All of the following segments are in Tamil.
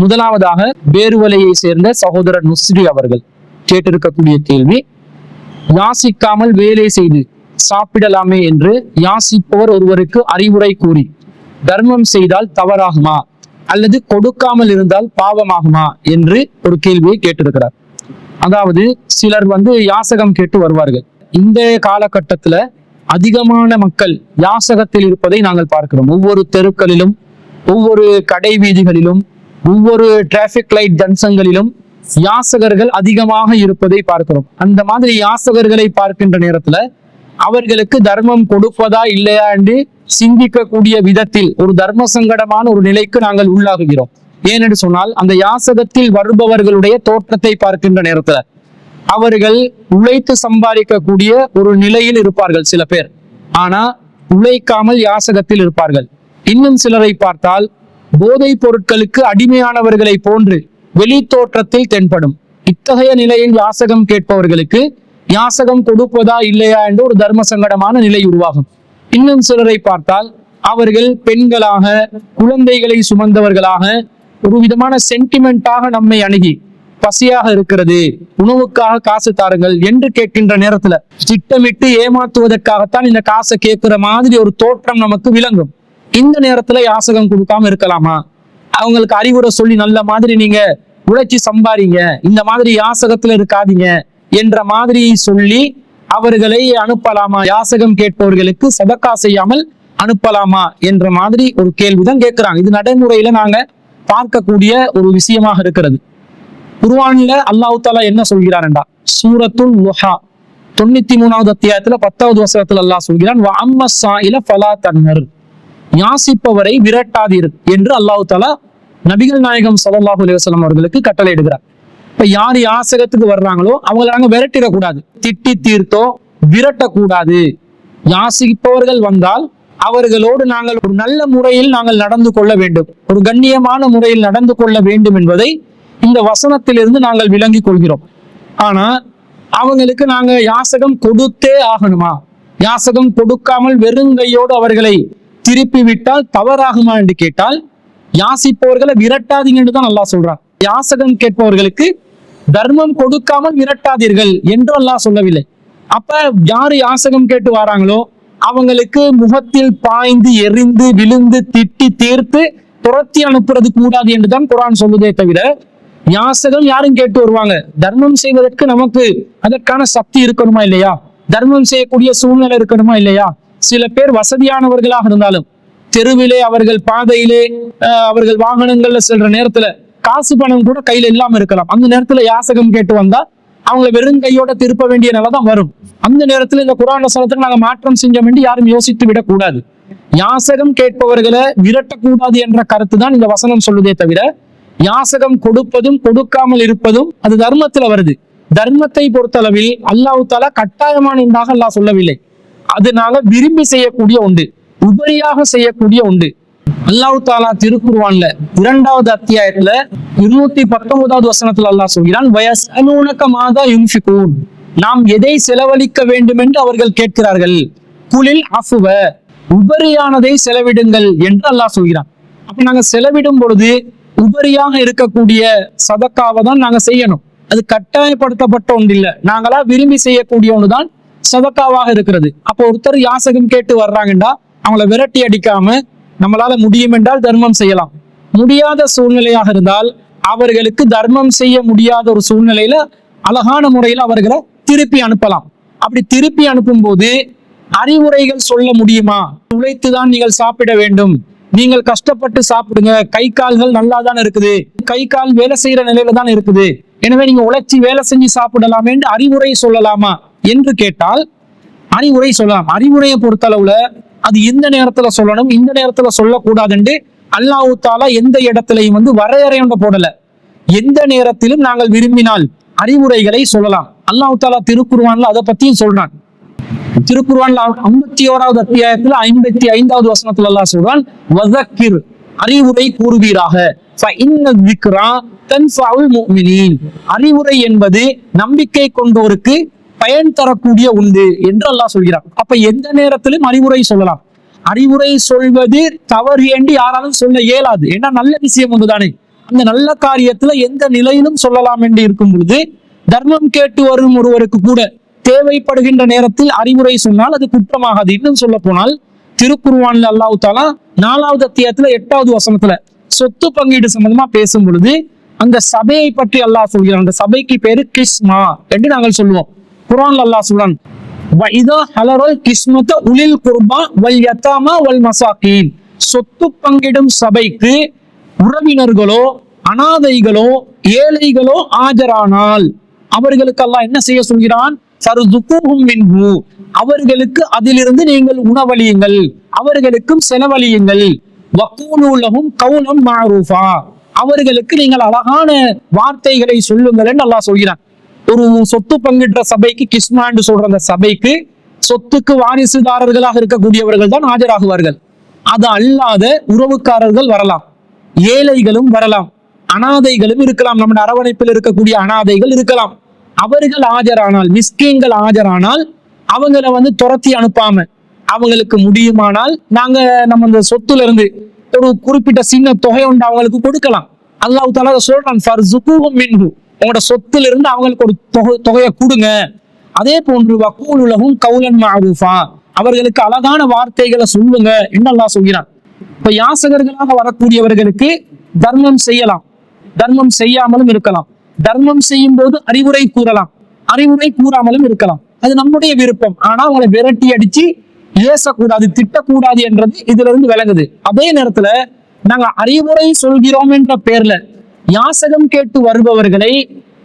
முதலாவதாக பேருவலையை சேர்ந்த சகோதரர் நுஸ்ரி அவர்கள் கேட்டிருக்கக்கூடிய கேள்வி யாசிக்காமல் வேலை செய்து சாப்பிடலாமே என்று யாசிப்பவர் ஒருவருக்கு அறிவுரை கூறி தர்மம் செய்தால் தவறாகுமா? அல்லது கொடுக்காமல் இருந்தால் பாவமாகுமா? என்று ஒரு கேள்வியை கேட்டிருக்கிறார். அதாவது சிலர் வந்து யாசகம் கேட்டு வருவார்கள். இந்த காலகட்டத்துல அதிகமான மக்கள் யாசகத்தில் இருப்பதை நாங்கள் பார்க்கிறோம். ஒவ்வொரு தெருக்களிலும் ஒவ்வொரு கடை வீதிகளிலும் ஒவ்வொரு டிராபிக் லைட் ஜங்ஷன்களிலும் யாசகர்கள் அதிகமாக இருப்பதை பார்க்கிறோம். அந்த மாதிரி யாசகர்களை பார்க்கின்ற நேரத்துல அவர்களுக்கு தர்மம் கொடுப்பதா இல்லையா என்று சிந்திக்கக்கூடிய விதத்தில் ஒரு தர்ம சங்கடமான ஒரு நிலைக்கு நாங்கள் உள்ளாகுகிறோம். ஏனென்று சொன்னால் அந்த யாசகத்தில் வருபவர்களுடைய தோற்றத்தை பார்க்கின்ற நேரத்துல அவர்கள் உழைத்து சம்பாதிக்கக்கூடிய ஒரு நிலையில் இருப்பார்கள் சில பேர். ஆனா உழைக்காமல் யாசகத்தில் இருப்பார்கள். இன்னும் சிலரை பார்த்தால் போதைப் பொருட்களுக்கு அடிமையானவர்களை போன்று வெளி தோற்றத்தில் தென்படும். இத்தகைய நிலையில் யாசகம் கேட்பவர்களுக்கு யாசகம் கொடுப்பதா இல்லையா என்று ஒரு தர்ம சங்கடமான நிலை உருவாகும். இன்னும் சிலரை பார்த்தால் அவர்கள் பெண்களாக குழந்தைகளை சுமந்தவர்களாக ஒரு விதமான சென்டிமெண்டாக நம்மை அணுகி பசியாக இருக்கிறது உணவுக்காக காசு தாருங்கள் என்று கேட்கின்ற நேரத்துல திட்டமிட்டு ஏமாத்துவதற்காகத்தான் இந்த காசை கேட்கிற மாதிரி ஒரு தோற்றம் நமக்கு விளங்கும். இந்த நேரத்துல யாசகம் கொடுக்காம இருக்கலாமா? அவங்களுக்கு அறிவுரை சொல்லி நல்ல மாதிரி நீங்க உழைச்சி சம்பாதிங்க. இந்த மாதிரி யாசகத்துல இருக்காதீங்க என்ற மாதிரி சொல்லி அவர்களை அனுப்பலாமா? யாசகம் கேட்பவர்களுக்கு சதக்கா செய்யாமல் அனுப்பலாமா என்ற மாதிரி ஒரு கேள்விதான் கேட்கிறாங்க இது நடைமுறையில நாங்க பார்க்கக்கூடிய ஒரு விஷயமாக இருக்கிறது. குர்ஆன்ல அல்லாஹு தாலா என்ன சொல்கிறான்டா சூரத்துல் லுஹா தொண்ணூத்தி மூணாவது அத்தியாயத்துல பத்தாவது வசனத்துல அல்லாஹ் சொல்கிறான் "வ சாயில ஃபலா தன்னர் யாசிப்பவரை விரட்டாதீர் என்று அல்லாஹு தாலா நபிகள் நாயகம் ஸல்லல்லாஹு அலைஹி அவர்களுக்கு கட்டளையிடுகிறார். இப்ப யார் யாசகத்துக்கு வர்றாங்களோ அவங்கள நாங்க விரட்டிடக்கூடாது. திட்டி தீர்த்தோ விரட்டக்கூடாது. யாசிப்பவர்கள் வந்தால் அவர்களோடு நாங்கள் ஒரு நல்ல முறையில் நாங்கள் நடந்து கொள்ள வேண்டும். ஒரு கண்ணியமான முறையில் நடந்து கொள்ள வேண்டும் என்பதை இந்த வசனத்திலிருந்து நாங்கள் விளங்கிக் கொள்கிறோம். ஆனா அவங்களுக்கு நாங்க யாசகம் கொடுத்தே ஆகணுமா? யாசகம் கொடுக்காமல் வெறுங்கையோடு அவர்களை திருப்பி விட்டால் தவறாகுமா என்று கேட்டால் யாசிப்பவர்களை விரட்டாதீங்க என்று தான் அல்லாஹ் சொல்றான். யாசகம் கேட்பவர்களுக்கு தர்மம் கொடுக்காமல் விரட்டாதீர்கள் என்று அல்லாஹ் சொல்லவில்லை. அப்ப யாரு யாசகம் கேட்டு வராங்களோ அவங்களுக்கு முகத்தில் பாய்ந்து எரிந்து விழுந்து திட்டி தீர்த்து துரத்தி அனுப்புறது கூடாது என்றுதான் குரான் சொல்லுதே தவிர யாசகம் யாரும் கேட்டு வருவாங்க. தர்மம் செய்வதற்கு நமக்கு அதற்கான சக்தி இருக்கணுமா இல்லையா? தர்மம் செய்யக்கூடிய சூழ்நிலை இருக்கணுமா இல்லையா? சில பேர் வசதியானவர்களாக இருந்தாலும் தெருவிலே அவர்கள் பாதையிலே அவர்கள் வாகனங்கள்ல செல்ற நேரத்துல காசு பணம் கூட கையில இல்லாம இருக்கலாம். அந்த நேரத்துல யாசகம் கேட்டு வந்தா அவங்கள வெறும் கையோட திருப்ப வேண்டிய நிலை தான் வரும். அந்த நேரத்துல இந்த குரான் வசனத்துக்கு நாங்க மாற்றம் செஞ்சோம் வேண்டி யாரும் யோசித்து விடக்கூடாது யாசகம் கேட்பவர்களை விரட்டக்கூடாது என்ற கருத்து தான் இந்த வசனம் சொல்லுதே தவிர யாசகம் கொடுப்பதும் கொடுக்காமல் இருப்பதும் அது தர்மத்துல வருது. தர்மத்தை பொறுத்தளவில் அல்லாஹ் தாலா கட்டாயமான ஒன்றாக அல்லாஹ் சொல்லவில்லை. அது நாங்க விரும்பி செய்யக்கூடிய உண்டு. உபரியாக செய்யக்கூடிய உண்டு. அல்லாஹ் தாலா திருக்குர்ஆன்ல இரண்டாவது அத்தியாயத்துல இருநூத்தி பத்தொன்பதாவது வசனத்துல அல்லாஹ் சொல்கிறான் வயசனூனக மாதா யுன்ஃபிகூன். நாம் எதை செலவழிக்க வேண்டும் என்று அவர்கள் கேட்கிறார்கள். குளில் அஃபுவ. உபரியானதை செலவிடுங்கள் என்று அல்லாஹ் சொல்கிறான். அப்ப நாங்க செலவிடும் பொழுது உபரியாக இருக்கக்கூடிய சதக்காவை தான் நாங்க செய்யணும். அது கட்டாயப்படுத்தப்பட்ட ஒன்று நாங்களா விரும்பி செய்யக்கூடிய தான் சதக்காவாக இருக்கிறது. அப்போ ஒருத்தர் யாசகம் கேட்டு வர்றாங்கன்னா அவங்கள விரட்டி அடிக்காம நம்மளால முடியும் என்றால் தர்மம் செய்யலாம். முடியாத சூழ்நிலையாக இருந்தால் அவர்களுக்கு தர்மம் செய்ய முடியாத ஒரு சூழ்நிலையில அழகான முறையில் அவர்களை திருப்பி அனுப்பலாம். அப்படி திருப்பி அனுப்பும் போது அறிவுரைகள் சொல்ல முடியுமா? உழைத்துதான் நீங்கள் சாப்பிட வேண்டும். நீங்கள் கஷ்டப்பட்டு சாப்பிடுங்க. கை கால்கள் நல்லா தான் இருக்குது. கை கால் வேலை செய்யற நிலையில தான் இருக்குது. எனவே நீங்க உழைச்சி வேலை செஞ்சு சாப்பிடலாமே என்று அறிவுரை சொல்லலாமா? என்று கேட்டால் அறிவுரை சொல்லலாம். அறிவுரையை பொறுத்தளவுல அது எந்த நேரத்துல சொல்லணும் இந்த நேரத்துல சொல்லக்கூடாதுண்டு அல்லாஹு தாலா எந்த இடத்துலையும் வந்து வரையறை ஒன்று போடல. எந்த நேரத்திலும் நாங்கள் விரும்பினால் அறிவுரைகளை சொல்லலாம். அல்லாஹு தாலா திருக்குருவான்ல அதை பத்தியும் சொல்றான். திருக்குருவான்ல ஐம்பத்தி ஓராவது அத்தியாயத்துல ஐம்பத்தி ஐந்தாவது வசனத்துல எல்லாம் சொல்றான் வதக்கிர் அறிவுரை கூறுவீராக. அறிவுரை என்பது நம்பிக்கை கொண்டோருக்கு பயன் தரக்கூடிய உண்டு என்று அல்லாஹ் சொல்கிறான் அப்ப எந்த நேரத்திலும் அறிவுரை சொல்லலாம். அறிவுரை சொல்வது தவறு என்று யாராலும் சொல்ல இயலாது. ஏன்னா நல்ல விஷயம் ஒன்றுதானே. அந்த நல்ல காரியத்துல எந்த நிலையிலும் சொல்லலாம் என்று இருக்கும் பொழுது தர்மம் கேட்டு வரும் ஒருவருக்கு கூட தேவைப்படுகின்ற நேரத்தில் அறிவுரை சொன்னால் அது குற்றமாகாது. இன்னும் சொல்ல போனால் திருக்குருவான்ல அல்லாஹ் தாலா நாலாவது அத்தியாயத்துல எட்டாவது வசனத்துல சொத்து பங்கீடு சம்பந்தமா பேசும் பொழுது அந்த சபையை பற்றி அல்லாஹ் சொல்கிறான். அந்த சபைக்கு பேரு கிஸ்மா என்று நாங்கள் சொல்லுவோம். குரான் அல்லாஹ் சொல்றான் வைதா ஹலரல் கிஸ்மத உலில் குர்பா வல் யத்தாமா வல் மசாக்கீன் சொத்து பங்கிடும் சபைக்கு உறவினர்களோ அனாதைகளோ ஏழைகளோ ஆஜரானால் அவர்களுக்கு அல்லாஹ் என்ன செய்ய சொல்கிறான்? "ஃபர்துகூஹும் மின்பு அவர்களுக்கு அதிலிருந்து நீங்கள் உணவழியுங்கள் அவர்களுக்கும் செலவழியுங்கள். வக்கூலுலகும் கவுலம் மாரூஃபா. அவர்களுக்கு நீங்கள் அழகான வார்த்தைகளை சொல்லுங்கள் என்று அல்லாஹ் சொல்கிறான். ஒரு சொத்து பங்கிடுற சபைக்கு கிஸ்மாண்டு சொல்ற அந்த சபைக்கு சொத்துக்கு வாரிசுதாரர்களாக இருக்கக்கூடியவர்கள் தான் ஆஜராகுவார்கள். அது அல்லாத உறவுக்காரர்கள் வரலாம். ஏழைகளும் வரலாம். அனாதைகளும் இருக்கலாம். நம்ம அரவணைப்பில் இருக்கக்கூடிய அனாதைகள் இருக்கலாம். அவர்கள் ஆஜரானால் மிஸ்கீன்கள் ஆஜரானால் அவங்கள வந்து துரத்தி அனுப்பாம அவங்களுக்கு முடியுமானால் நாங்க நம்ம இந்த சொத்துல இருந்து ஒரு குறிப்பிட்ட சின்ன தொகை உண்டு அவங்களுக்கு கொடுக்கலாம். அல்லாஹ் தாலா சொல்றான் உங்களோட சொத்துல இருந்து அவங்களுக்கு ஒரு தொகை தொகையை கொடுங்க. அதே போன்று வக்கூலுலகும் கவுலன் மாரூஃபா. அவர்களுக்கு அழகான வார்த்தைகளை சொல்லுங்க என்று அல்லாஹ் சொல்கிறான். இப்ப யாசகர்களாக வரக்கூடியவர்களுக்கு தர்மம் செய்யலாம். தர்மம் செய்யாமலும் இருக்கலாம். தர்மம் செய்யும் போது அறிவுரை கூறலாம். அறிவுரை கூறாமலும் இருக்கலாம். அது நம்முடைய விருப்பம். ஆனா அவங்களை விரட்டி அடிச்சு ஏசக்கூடாது திட்டக்கூடாது என்றது இதுல இருந்து விளங்குது அதே நேரத்துல நாங்க அறிவுரை சொல்கிறோம் என்ற பேர்ல யாசகம் கேட்டு வருபவர்களை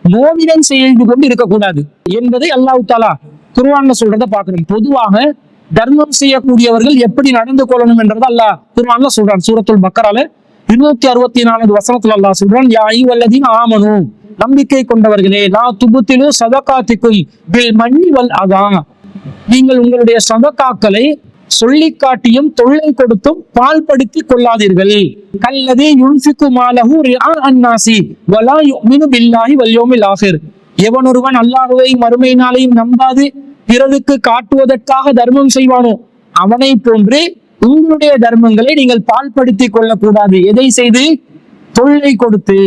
நோவினம் செய்து கொண்டு இருக்கக்கூடாது என்பதை அல்லாஹு தாலா குருவான்ல சொல்றத பார்க்கிறோம் பொதுவாக தர்மம் செய்யக்கூடியவர்கள் எப்படி நடந்து கொள்ளணும் என்றதை அல்லாஹ் குருவான்ல சொல்றான். சூரத்துல் பக்கரால இருநூத்தி அறுபத்தி நாலு வசனத்துல அல்லாஹ் சொல்றான் யா ஐவல்லதீன் ஆமனு நம்பிக்கை கொண்டவர்களே லா துபுத்திலும் சதக்காத்திக்கும் பில் மன்னி வல் அதான் நீங்கள் உங்களுடைய சதக்காக்களை சொல்லி காட்டியும் தொல்லை கொடுத்தும் பால்படுத்தி கொள்ளாதீர்கள். கல்லதே யுன்சிக்கு மாலஹு ரிஆ அன்னாசி வலா யுமினு பில்லாஹி வல்யோமில் ஆகிர். எவனொருவன் அல்லாஹுவை மறுமை நாளையும் நம்பாது பிறருக்கு காட்டுவதற்காக தர்மம் செய்வானோ அவனை போன்று உங்களுடைய தர்மங்களை நீங்கள் பால்படுத்திக் கொள்ளக்கூடாது. எதை செய்து? தொல்லை கொடுத்து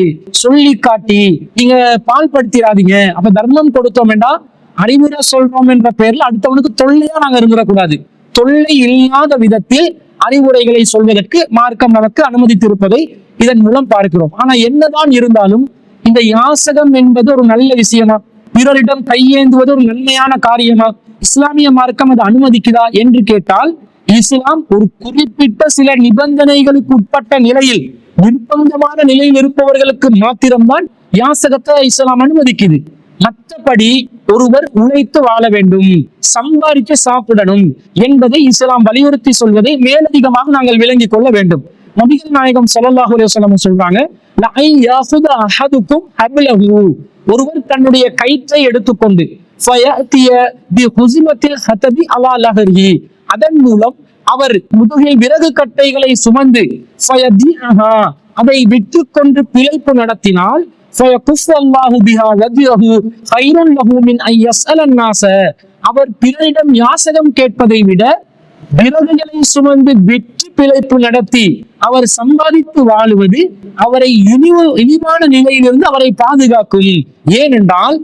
சொல்லி காட்டி நீங்க பால்படுத்திடாதீங்க அப்ப தர்மம் கொடுத்தோம் என்றா அறிவுரை சொல்றோம் என்ற பெயர்ல அடுத்தவனுக்கு தொல்லையா நாங்க இருந்துடக்கூடாது தொல்லை இல்லாத விதத்தில் அறிவுரைகளை சொல்வதற்கு மார்க்கம் நமக்கு அனுமதித்திருப்பதை இதன் மூலம் பார்க்கிறோம். ஆனா என்னதான் இருந்தாலும் இந்த யாசகம் என்பது ஒரு நல்ல விஷயமா? பிறரிடம் கையேந்துவது ஒரு நன்மையான காரியமா? இஸ்லாமிய மார்க்கம் அது அனுமதிக்குதா என்று கேட்டால் இஸ்லாம் ஒரு குறிப்பிட்ட சில நிபந்தனைகளுக்கு உட்பட்ட நிலையில் நிர்பந்தமான நிலையில் இருப்பவர்களுக்கு மாத்திரம்தான் யாசகத்தை இஸ்லாம் அனுமதிக்குது. மற்றபடி ஒருவர் உழைத்து வாழ வேண்டும் சம்பாதித்து சாப்பிடணும் என்பதை இஸ்லாம் வலியுறுத்தி சொல்வதை மேலதிகமாக நாங்கள் விளங்கிக் கொள்ள வேண்டும். நபிகள் நாயகம் சல்லாஹூ அலுவலம் சொல்றாங்க ஒருவர் தன்னுடைய கயிற்றை எடுத்துக்கொண்டு அதன் மூலம் அவர் முதுகில் விறகு கட்டைகளை சுமந்து அதை அதை விற்றுக்கொண்டு பிழைப்பு நடத்தினால் ஃபயகுஃபு அல்லாஹு பிஹா வஜ்ஹு கைருன் லஹு மின் அன் யஸ்அலன் நாஸ. அவர் பிறரிடம் யாசகம் கேட்பதை விட விறகுகளை சுமந்து வெற்றி பிழைப்பு நடத்தி அவர் சம்பாதித்து வாழுவது அவரை இனிவு இழிவான நிலையிலிருந்து அவரை பாதுகாக்கும் ஏனென்றால்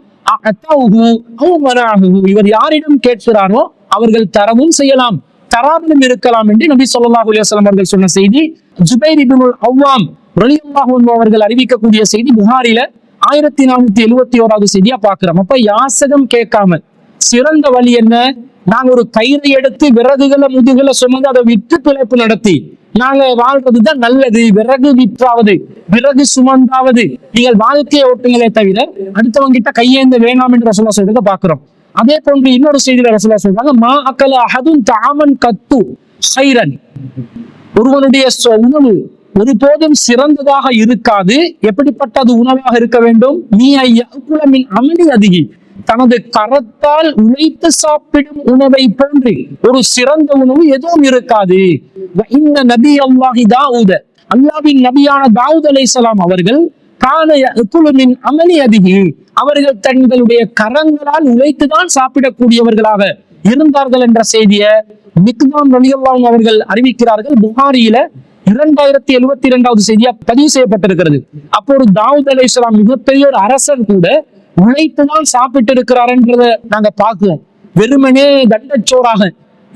இவர் யாரிடம் கேட்கிறாரோ அவர்கள் தரவும் செய்யலாம் தராமலும் இருக்கலாம் என்று நபி ஸல்லல்லாஹு அலைஹி அவர்கள் சொன்ன செய்தி ஜுபைர் இபின் அவ்வாம் ரலியல்லாஹு அவர்கள் அறிவிக்கக்கூடிய செய்தி புகாரில ஆயிரத்தி நானூத்தி எழுவத்தி ஓராவது செய்தியா பார்க்கிறோம். அப்ப யாசகம் கேட்காம சிறந்த வழி என்ன? நாங்க ஒரு கயிறை எடுத்து விறகுகளை முதுகுல சுமந்து அதை விட்டு பிழைப்பு நடத்தி நாங்க வாழ்றதுதான் நல்லது. விறகு விற்றாவது விறகு சுமந்தாவது. நீங்கள் வாழ்க்கையை ஓட்டுங்களே தவிர அடுத்தவங்க கிட்ட கையேந்த வேணாம் என்று ரசோலா சொல்றதை பாக்குறோம் அதே போன்று இன்னொரு செய்தியில ரசோலா சொல்றாங்க மா அக்கல அஹதும் தாமன் கத்து சைரன் ஒருவனுடைய உணவு ஒருபோதும் சிறந்ததாக இருக்காது. எப்படிப்பட்டது உணவாக இருக்க வேண்டும்? நீ ஐயாக்குலமின் அமளி அதிகி. தனது கரத்தால் உழைத்து சாப்பிடும் உணவை போன்று. ஒரு சிறந்த உணவு எதுவும் இருக்காது. இந்த நபி அல்லாஹி தாவூத. அல்லாவின் நபியான தாவூத் அலைஹிஸ்ஸலாம் அவர்கள் கான அமளி அதிகி. அவர்கள் தங்களுடைய கரங்களால் உழைத்துதான் சாப்பிடக்கூடியவர்களாக இருந்தார்கள் என்ற செய்தியை மிக்தான் ரலியல்லாம் அவர்கள் அறிவிக்கிறார்கள். புகாரியில இரண்டாயிரத்தி எழுபத்தி இரண்டாவது செய்தியா பதிவு செய்யப்பட்டிருக்கிறது. அப்போ ஒரு தாவூத் அலி இஸ்லாம் மிகப்பெரிய ஒரு அரசர் கூட உழைத்துதான் சாப்பிட்டு இருக்கிறாருன்றத நாங்க பார்க்கிறோம். வெறுமனே தண்டச்சோறாக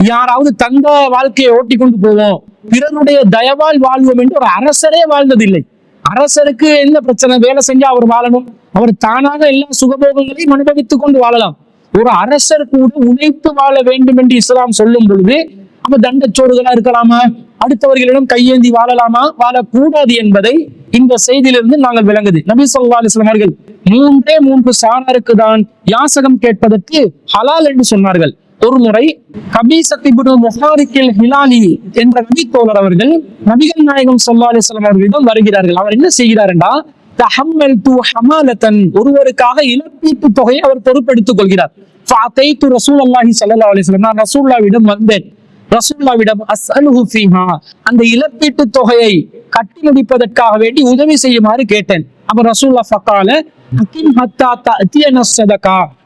யாராவது தங்க வாழ்க்கையை ஓட்டி கொண்டு போவோம். பிறருடைய தயவால் வாழ்வோம் என்று ஒரு அரசரே வாழ்ந்ததில்லை. அரசருக்கு என்ன பிரச்சனை? வேலை செஞ்சா அவர் வாழணும். அவர் தானாக எல்லா சுகபோகங்களையும் அனுபவித்துக் கொண்டு வாழலாம். ஒரு அரசர் கூட உழைத்து வாழ வேண்டும் என்று இஸ்லாம் சொல்லும் பொழுது அப்ப தண்டச்சோறுகளா இருக்கலாமா? அடுத்தவர்களிடம் கையேந்தி வாழலாமா? வாழக்கூடாது என்பதை இந்த செய்தியிலிருந்து நாங்கள் விளங்குது. நபி சொல்லா அலிஸ்லாம் அவர்கள் மூன்றே மூன்று சாராருக்கு தான் யாசகம் கேட்பதற்கு ஹலால் என்று சொன்னார்கள். ஒரு முறை கபீசத்திபுடு முஹாரிக்கில் ஹிலாலி என்ற நபி தோழர் அவர்கள் நபிகள் நாயகம் சொல்லா அலிஸ்லாம் அவர்களிடம் வருகிறார்கள். அவர் என்ன செய்கிறார் என்றா து ஒருவருக்காக இழப்பீட்டு தொகையை அவர் பொறுப்பெடுத்துக் கொள்கிறார். ரசூல் அல்லாஹி ஸல்லல்லாஹு அலைஹி நான் ரசூலுல்லாவிடம் வந்தேன். ரசூல்லாவிடம் அஸ்அலுஹு அந்த இழப்பீட்டு தொகையை கட்டி முடிப்பதற்காக வேண்டி உதவி செய்யுமாறு கேட்டேன். அப்ப ரசூல்லா ஃபக்கால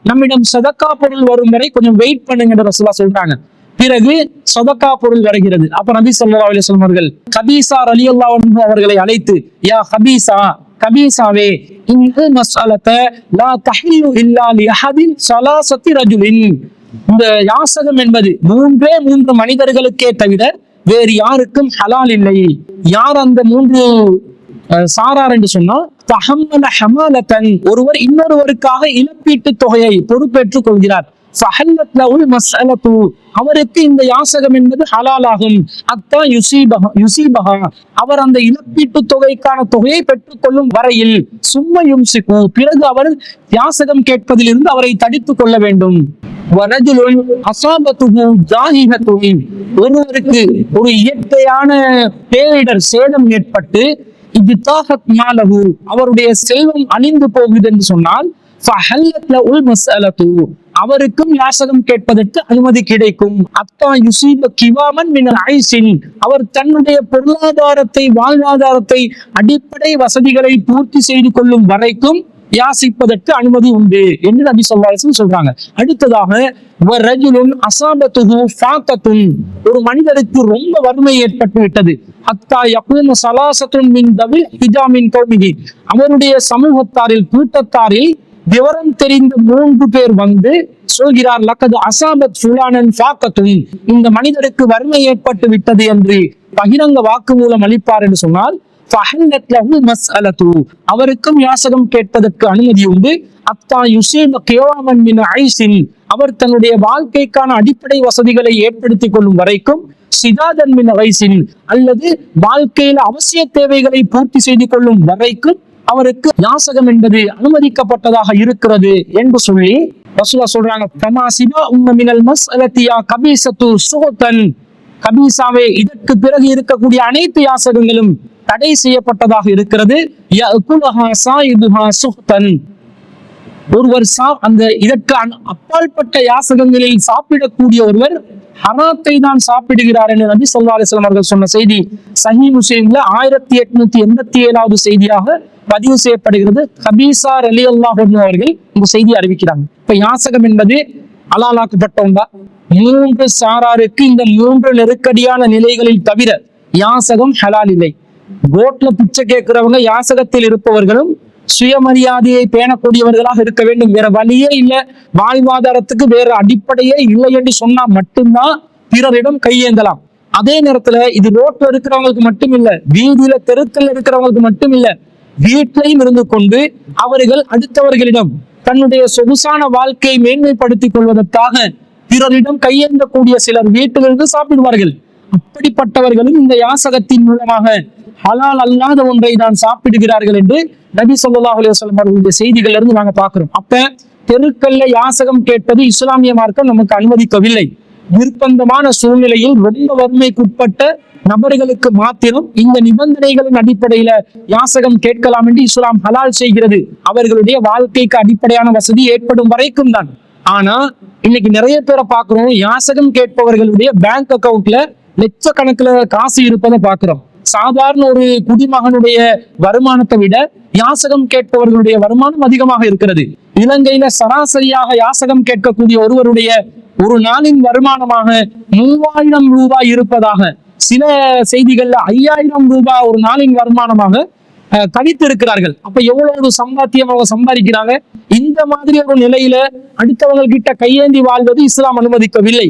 நம்மிடம் சதக்கா பொருள் வரும் வரை கொஞ்சம் வெயிட் பண்ணுங்க ரசூல்லா சொல்றாங்க. பிறகு சதக்கா பொருள் வருகிறது. அப்ப நபி ஸல்லல்லாஹு அலி சொல்வார்கள் கபீசா அலி அல்லா அவர்களை அழைத்து யா கபீசா கபீசாவே இந்த மசாலத்தை லா தஹில்லு இல்லா லி சலாசத்தி ரஜுலின். இந்த யாசகம் என்பது மூன்றே மூன்று மனிதர்களுக்கே தவிர வேறு யாருக்கும் ஹலால் இல்லை. யார் அந்த மூன்று சாரார் என்று சொன்னா தஹம்மல ஹமாலத்தன். ஒருவர் இன்னொருவருக்காக இழப்பீட்டு தொகையை பொறுப்பேற்றுக் கொள்கிறார். அவருக்கு இந்த யாசகம் என்பது ஹலாலாகும். அத்தா யுசீபஹா அவர் அந்த இழப்பீட்டு தொகைக்கான தொகையை பெற்றுக்கொள்ளும் வரையில் சும்மையும் யும்சிக்கு பிறகு அவர் யாசகம் கேட்பதிலிருந்து அவரை தடுத்துக் கொள்ள வேண்டும். ஒருவருக்கு ஒரு இயற்கையான பேரிடர் சேதம் ஏற்பட்டு அவருடைய செல்வம் அழிந்து போகுது என்று சொன்னால் அவருக்கும் யாசகம் கேட்பதற்கு அனுமதி கிடைக்கும். அத்தா யுசீப கிவாமன் மினல் ஐசின் அவர் தன்னுடைய பொருளாதாரத்தை வாழ்வாதாரத்தை அடிப்படை வசதிகளை பூர்த்தி செய்து கொள்ளும் வரைக்கும் யாசிப்பதற்கு அனுமதி உண்டு என்று நபி சொல்லாசன் சொல்றாங்க. அடுத்ததாக ஒரு மனிதருக்கு ரொம்ப வறுமை ஏற்பட்டு விட்டது. மின் அவருடைய சமூகத்தாரில் கூட்டத்தாரில் விவரம் தெரிந்த மூன்று பேர் வந்து சொல்கிறார் லக்கது அசாபத் சுலானன் ஃபாக்கத்துன் இந்த மனிதருக்கு வறுமை ஏற்பட்டு விட்டது என்று பகிரங்க வாக்குமூலம் அளிப்பார் என்று சொன்னால் அவருக்கும் யாசகம் கேட்பதற்கு அனுமதி உண்டு. அத்தா யுசீம கியாமன் மின் ஐசின் அவர் தன்னுடைய வாழ்க்கைக்கான அடிப்படை வசதிகளை ஏற்படுத்தி கொள்ளும் வரைக்கும் சிதாதன் மின் வைசின் அல்லது வாழ்க்கையில அவசிய தேவைகளை பூர்த்தி செய்து கொள்ளும் வரைக்கும் அவருக்கு யாசகம் என்பது அனுமதிக்கப்பட்டதாக இருக்கிறது என்று சொல்லி ரசூலா சொல்றாங்க. கபீசாவே இதற்கு பிறகு இருக்கக்கூடிய அனைத்து யாசகங்களும் தடை செய்யப்பட்டதாக இருக்கிறது. ஒருவர் சா அந்த இதற்கு அப்பாற்பட்ட யாசகங்களில் சாப்பிடக்கூடிய ஒருவர் ஹராத்தை தான் சாப்பிடுகிறார் என்று நபி சொல்லா அலிஸ்லாம் அவர்கள் சொன்ன செய்தி. சஹி முஸ்லீம்ல ஆயிரத்தி எட்நூத்தி எண்பத்தி ஏழாவது செய்தியாக பதிவு செய்யப்படுகிறது. ஹபீசா அலி அல்லாஹ் அவர்கள் இந்த செய்தியை அறிவிக்கிறாங்க. இப்ப யாசகம் என்பது அலாலாக்கப்பட்ட ஒன்றா மூன்று சாராருக்கு இந்த மூன்று நெருக்கடியான நிலைகளில் தவிர யாசகம் ஹலால் இல்லை. ரோட்ல பிச்சை கேட்கிறவங்க யாசகத்தில் இருப்பவர்களும் சுயமரியாதையை பேணக்கூடியவர்களாக இருக்க வேண்டும். வேற வழியே இல்லை. வாழ்வாதாரத்துக்கு வேற அடிப்படையே இல்லை என்று சொன்னா மட்டும்தான் பிறரிடம் கையேந்தலாம். அதே நேரத்துல இது ரோட்ல இருக்கிறவங்களுக்கு மட்டும் இல்ல வீதியில தெருக்கல்ல இருக்கிறவங்களுக்கு மட்டும் இல்ல வீட்டிலையும் இருந்து கொண்டு அவர்கள் அடுத்தவர்களிடம் தன்னுடைய சொகுசான வாழ்க்கையை மேன்மைப்படுத்திக் கொள்வதற்காக பிறரிடம் கையேந்தக்கூடிய சிலர் வீட்டிலிருந்து சாப்பிடுவார்கள். அப்படிப்பட்டவர்களும் இந்த யாசகத்தின் மூலமாக ஹலால் அல்லாத ஒன்றை தான் சாப்பிடுகிறார்கள் என்று நபி சொல்லா அலுவலம் அவர்களுடைய செய்திகள்ல இருந்து நாங்க பார்க்கிறோம். அப்ப தெருக்கல்ல யாசகம் கேட்பது இஸ்லாமிய மார்க்கம் நமக்கு அனுமதிக்கவில்லை. நிர்பந்தமான சூழ்நிலையில் ரொம்ப வறுமைக்குட்பட்ட நபர்களுக்கு மாத்திரம் இந்த நிபந்தனைகளின் அடிப்படையில யாசகம் கேட்கலாம் என்று இஸ்லாம் ஹலால் செய்கிறது. அவர்களுடைய வாழ்க்கைக்கு அடிப்படையான வசதி ஏற்படும் வரைக்கும் தான். ஆனா இன்னைக்கு நிறைய பேரை பார்க்கிறோம். யாசகம் கேட்பவர்களுடைய பேங்க் அக்கவுண்ட்ல லட்சக்கணக்குல காசு இருப்பதை பார்க்கிறோம். சாதாரண ஒரு குடிமகனுடைய வருமானத்தை விட யாசகம் கேட்பவர்களுடைய வருமானம் அதிகமாக இருக்கிறது. இலங்கையில சராசரியாக யாசகம் கேட்கக்கூடிய ஒருவருடைய ஒரு நாளின் வருமானமாக மூவாயிரம் ரூபாய் இருப்பதாக சில செய்திகள்ல ஐயாயிரம் ரூபாய் ஒரு நாளின் வருமானமாக தனித்து இருக்கிறார்கள் அப்ப எவ்வளவு ஒரு சம்பாத்தியம் அவங்க சம்பாதிக்கிறாங்க? இந்த மாதிரி ஒரு நிலையில அடுத்தவங்க கிட்ட கையேந்தி வாழ்வது இஸ்லாம் அனுமதிக்கவில்லை.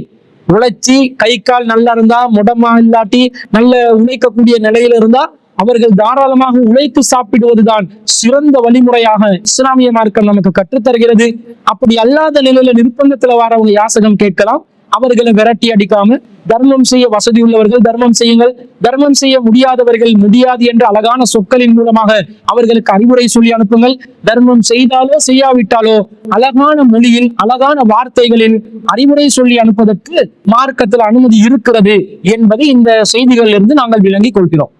உழைச்சி கை கால் நல்லா இருந்தா முடமா இல்லாட்டி நல்ல உழைக்கக்கூடிய நிலையில இருந்தா அவர்கள் தாராளமாக உழைத்து சாப்பிடுவதுதான் சிறந்த வழிமுறையாக இஸ்லாமிய மார்க்கம் நமக்கு கற்றுத்தருகிறது. அப்படி அல்லாத நிலையில நிர்பந்தத்துல வரவங்க யாசகம் கேட்கலாம். அவர்களை விரட்டி அடிக்காம தர்மம் செய்ய வசதி உள்ளவர்கள் தர்மம் செய்யுங்கள். தர்மம் செய்ய முடியாதவர்கள் முடியாது என்ற அழகான சொற்களின் மூலமாக அவர்களுக்கு அறிவுரை சொல்லி அனுப்புங்கள். தர்மம் செய்தாலோ செய்யாவிட்டாலோ அழகான மொழியில் அழகான வார்த்தைகளில் அறிவுரை சொல்லி அனுப்புவதற்கு மார்க்கத்தில் அனுமதி இருக்கிறது என்பதை இந்த செய்திகளிலிருந்து நாங்கள் விளங்கிக் கொள்கிறோம்.